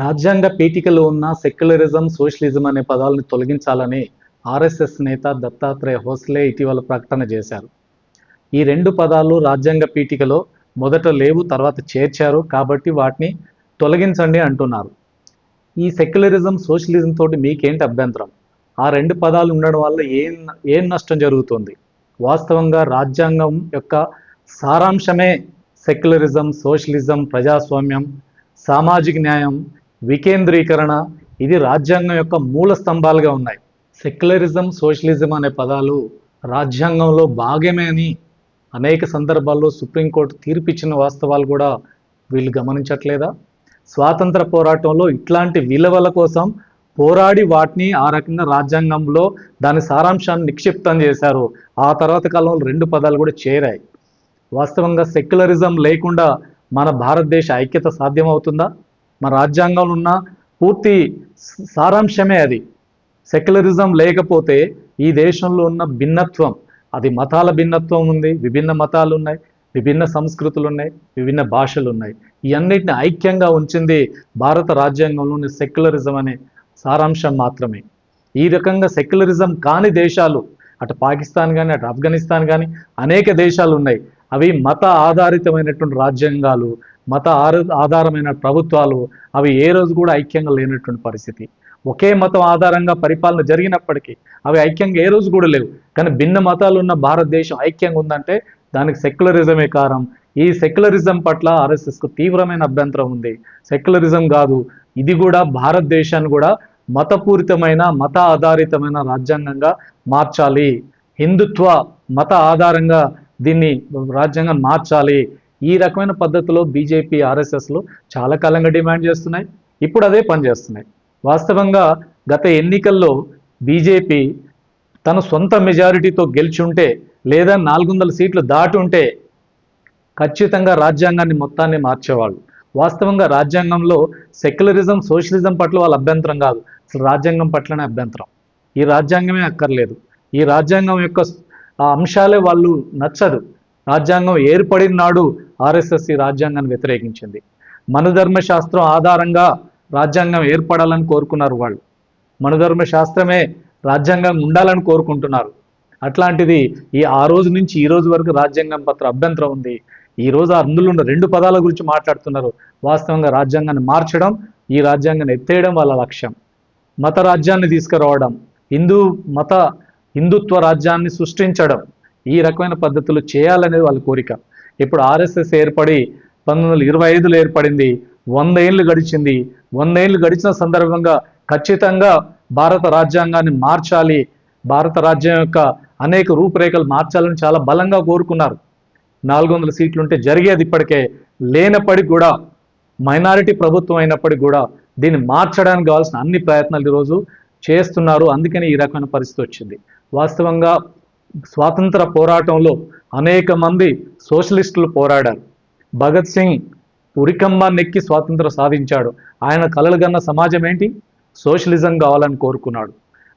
రాజ్యాంగ పీఠికలో ఉన్న secularism socialism అనే పదాలను తొలగించాలని ఆర్ఎస్ఎస్ నేత దత్తాత్రేయ హోస్లే ఇటీవల ప్రకటన చేశారు. ఈ రెండు పదాలు రాజ్యాంగ పీఠికలో మొదట లేవు తర్వాత చేర్చారు కాబట్టి వాటిని తొలగించండి అంటున్నారు. ఈ సెక్యులరిజం సోషలిజం తోటి మీకేంటి అభ్యంతరం? ఆ రెండు పదాలు ఉండడం వల్ల ఏం ఏం నష్టం జరుగుతుంది? వాస్తవంగా రాజ్యాంగం యొక్క సారాంశమే సెక్యులరిజం సోషలిజం ప్రజాస్వామ్యం సామాజిక న్యాయం వికేంద్రీకరణ ఇది రాజ్యాంగం యొక్క మూల స్తంభాలుగా ఉన్నాయి. సెక్యులరిజం సోషలిజం అనే పదాలు రాజ్యాంగంలో భాగమే అని అనేక సందర్భాల్లో సుప్రీంకోర్టు తీర్పిచ్చిన వాస్తవాలు కూడా వీళ్ళు గమనించట్లేదా? స్వాతంత్ర పోరాటంలో ఇట్లాంటి విలువల కోసం పోరాడి వాటిని ఆ రకంగా రాజ్యాంగంలో దాని సారాంశాన్ని నిక్షిప్తం చేశారు. ఆ తర్వాత కాలంలో రెండు పదాలు కూడా చేరాయి. వాస్తవంగా సెక్యులరిజం లేకుండా మన భారతదేశ ఐక్యత సాధ్యమవుతుందా? మన రాజ్యాంగంలో ఉన్న పూర్తి సారాంశమే అది. సెక్యులరిజం లేకపోతే ఈ దేశంలో ఉన్న భిన్నత్వం అది మతాల భిన్నత్వం ఉంది విభిన్న మతాలు ఉన్నాయి విభిన్న సంస్కృతులు ఉన్నాయి విభిన్న భాషలు ఉన్నాయి. ఇవన్నిటిని ఐక్యంగా ఉంచింది భారత రాజ్యాంగంలోని సెక్యులరిజం అనే సారాంశం మాత్రమే. ఈ రకంగా సెక్యులరిజం కాని దేశాలు అటు పాకిస్తాన్ కానీ అటు ఆఫ్ఘనిస్తాన్ కానీ అనేక దేశాలు ఉన్నాయి. అవి మత ఆధారితమైనటువంటి రాజ్యాంగాలు మత ఆధారమైన ప్రభుత్వాలు అవి ఏ రోజు కూడా ఐక్యంగా లేనటువంటి పరిస్థితి. ఒకే మతం ఆధారంగా పరిపాలన జరిగినప్పటికీ అవి ఐక్యంగా ఏ రోజు కూడా లేవు. కానీ భిన్న మతాలు ఉన్న భారతదేశం ఐక్యంగా ఉందంటే దానికి సెక్యులరిజమే కారణం. ఈ సెక్యులరిజం పట్ల ఆర్ఎస్ఎస్కు తీవ్రమైన అభ్యంతరం ఉంది. సెక్యులరిజం కాదు ఇది కూడా భారతదేశాన్ని కూడా మతపూరితమైన మత ఆధారితమైన రాజ్యాంగంగా మార్చాలి. హిందుత్వ మత ఆధారంగా దీన్ని రాజ్యాంగం మార్చాలి. ఈ రకమైన పద్ధతిలో బీజేపీ ఆర్ఎస్ఎస్లు చాలా కాలంగా డిమాండ్ చేస్తున్నాయి. ఇప్పుడు అదే పనిచేస్తున్నాయి వాస్తవంగా గత ఎన్నికల్లో బీజేపీ తన సొంత మెజారిటీతో గెలిచి ఉంటే లేదా నాలుగు వందల సీట్లు దాటి ఉంటే ఖచ్చితంగా రాజ్యాంగాన్ని మొత్తాన్ని మార్చేవాళ్ళు. వాస్తవంగా రాజ్యాంగంలో సెక్యులరిజం సోషలిజం పట్ల వాళ్ళ అభ్యంతరం కాదు. అసలు రాజ్యాంగం పట్లనే అభ్యంతరం. ఈ రాజ్యాంగమే అక్కర్లేదు. ఈ రాజ్యాంగం యొక్క ఆ అంశాలే వాళ్ళు నచ్చదు. రాజ్యాంగం ఏర్పడిన నాడు ఆర్ఎస్ఎస్ ఈ రాజ్యాంగాన్ని వ్యతిరేకించింది. మనధర్మ శాస్త్రం ఆధారంగా రాజ్యాంగం ఏర్పడాలని కోరుకున్నారు వాళ్ళు. మనధర్మ శాస్త్రమే రాజ్యాంగం ఉండాలని కోరుకుంటున్నారు. అట్లాంటిది ఈ ఆ రోజు నుంచి ఈ రోజు వరకు రాజ్యాంగం పత్ర అభ్యంతరం ఉంది. ఈ రోజు అందులో ఉన్న రెండు పదాల గురించి మాట్లాడుతున్నారు. వాస్తవంగా రాజ్యాంగాన్ని మార్చడం ఈ రాజ్యాంగాన్ని ఎత్తేయడం వాళ్ళ లక్ష్యం. మత రాజ్యాన్ని తీసుకురావడం హిందూ మత హిందుత్వ రాజ్యాన్ని సృష్టించడం ఈ రకమైన పద్ధతులు చేయాలనేది వాళ్ళ కోరిక. ఇప్పుడు ఆర్ఎస్ఎస్ ఏర్పడి పంతొమ్మిది వందల ఇరవై ఐదులో ఏర్పడింది. వంద ఏళ్ళు గడిచింది. వంద ఏళ్ళు గడిచిన సందర్భంగా ఖచ్చితంగా భారత రాజ్యాంగాన్ని మార్చాలి. భారత రాజ్యం యొక్క అనేక రూపురేఖలు మార్చాలని చాలా బలంగా కోరుకున్నారు. నాలుగు వందల సీట్లు ఉంటే జరిగేది ఇప్పటికే. లేనప్పటికి కూడా మైనారిటీ ప్రభుత్వం అయినప్పటికీ కూడా దీన్ని మార్చడానికి కావాల్సిన అన్ని ప్రయత్నాలు ఈరోజు చేస్తున్నారు. అందుకని ఈ రకమైన పరిస్థితి వచ్చింది. వాస్తవంగా స్వాతంత్ర పోరాటంలో అనేక మంది సోషలిస్టులు పోరాడారు. భగత్ సింగ్ ఉరికంబా నెక్కి స్వాతంత్రం సాధించాడు. ఆయన కలలుగన్న సమాజం ఏంటి? సోషలిజం కావాలని కోరుకున్నాడు.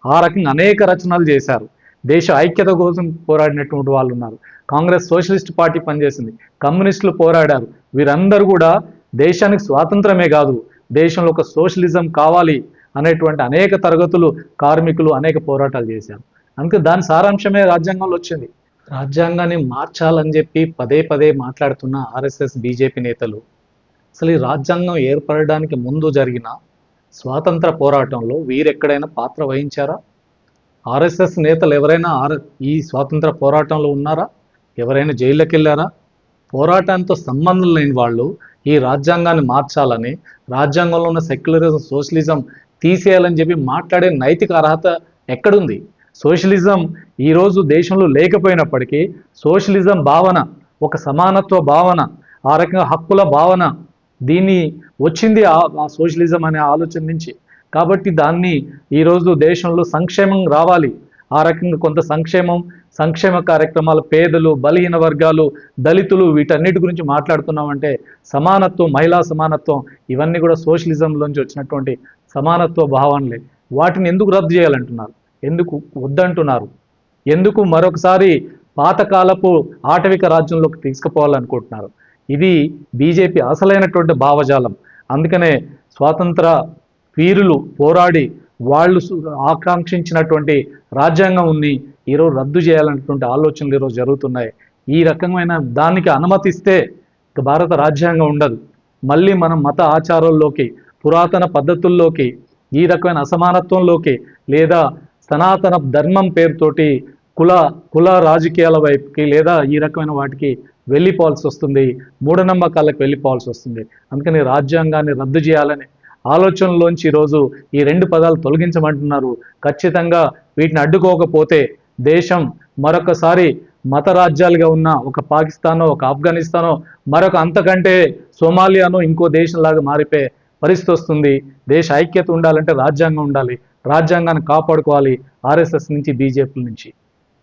ఆ రకంగా అనేక రచనలు చేశారు. దేశ ఐక్యత కోసం పోరాడినటువంటి వాళ్ళు ఉన్నారు. కాంగ్రెస్ సోషలిస్ట్ పార్టీ పనిచేసింది. కమ్యూనిస్టులు పోరాడారు. వీరందరూ కూడా దేశానికి స్వాతంత్రమే కాదు దేశంలో ఒక సోషలిజం కావాలి అనేటువంటి అనేక తరగతులు కార్మికులు అనేక పోరాటాలు చేశారు. అందుకే దాని సారాంశమే రాజ్యాంగంలో వచ్చింది. రాజ్యాంగాన్ని మార్చాలని చెప్పి పదే పదే మాట్లాడుతున్న ఆర్ఎస్ఎస్ బీజేపీ నేతలు అసలు ఈ రాజ్యాంగం ఏర్పడడానికి ముందు జరిగిన స్వాతంత్ర పోరాటంలో వీరెక్కడైనా పాత్ర వహించారా? ఆర్ఎస్ఎస్ నేతలు ఎవరైనా ఆర్ ఈ స్వాతంత్ర పోరాటంలో ఉన్నారా? ఎవరైనా జైల్లోకి వెళ్ళారా పోరాటంతో సంబంధం లేని వాళ్ళు ఈ రాజ్యాంగాన్ని మార్చాలని రాజ్యాంగంలో ఉన్న సెక్యులరిజం సోషలిజం తీసేయాలని చెప్పి మాట్లాడే నైతిక అర్హత ఎక్కడుంది? సోషలిజం ఈరోజు దేశంలో లేకపోయినప్పటికీ సోషలిజం భావన ఒక సమానత్వ భావన ఆ రకంగా హక్కుల భావన దీన్ని వచ్చింది ఆ సోషలిజం అనే ఆలోచన నుంచి. కాబట్టి దాన్ని ఈరోజు దేశంలో సంక్షేమం రావాలి. ఆ రకంగా కొంత సంక్షేమం సంక్షేమ కార్యక్రమాలు పేదలు బలహీన వర్గాలు దళితులు వీటన్నిటి గురించి మాట్లాడుతున్నామంటే సమానత్వం మహిళా సమానత్వం ఇవన్నీ కూడా సోషలిజంలోంచి వచ్చినటువంటి సమానత్వ భావనలే. వాటిని ఎందుకు రద్దు చేయాలంటున్నారు? ఎందుకు వద్దంటున్నారు? ఎందుకు మరొకసారి పాతకాలపు ఆటవిక రాజ్యంలోకి తీసుకుపోవాలనుకుంటున్నారు? ఇది బీజేపీ అసలైనటువంటి భావజాలం. అందుకనే స్వాతంత్ర వీరులు పోరాడి వాళ్ళు ఆకాంక్షించినటువంటి రాజ్యాంగం ఉంది. ఈరోజు రద్దు చేయాలన్నటువంటి ఆలోచనలు ఈరోజు జరుగుతున్నాయి. ఈ రకమైన దానికి అనుమతిస్తే భారత రాజ్యాంగం ఉండదు. మళ్ళీ మనం మత ఆచారాల్లోకి పురాతన పద్ధతుల్లోకి ఈ రకమైన అసమానత్వంలోకి లేదా సనాతన ధర్మం పేరుతోటి కుల కుల రాజకీయాల వైపుకి లేదా ఈ రకమైన వాటికి వెళ్ళిపోవాల్సి వస్తుంది. మూఢనమ్మకాలకు వెళ్ళిపోవాల్సి వస్తుంది. అందుకని రాజ్యాంగాన్ని రద్దు చేయాలని ఆలోచనలోంచి ఈరోజు ఈ రెండు పదాలు తొలగించమంటున్నారు. ఖచ్చితంగా వీటిని అడ్డుకోకపోతే దేశం మరొకసారి మత రాజ్యాలుగా ఉన్న ఒక పాకిస్తానో ఒక ఆఫ్ఘనిస్తానో మరొక అంతకంటే సోమాలియానో ఇంకో దేశంలాగా మారిపోయే పరిస్థితి వస్తుంది. దేశ ఐక్యత ఉండాలంటే రాజ్యాంగం ఉండాలి. రాజ్యాంగాన్ని కాపాడుకోవాలి ఆర్ఎస్ఎస్ నుంచి బీజేపీ నుంచి.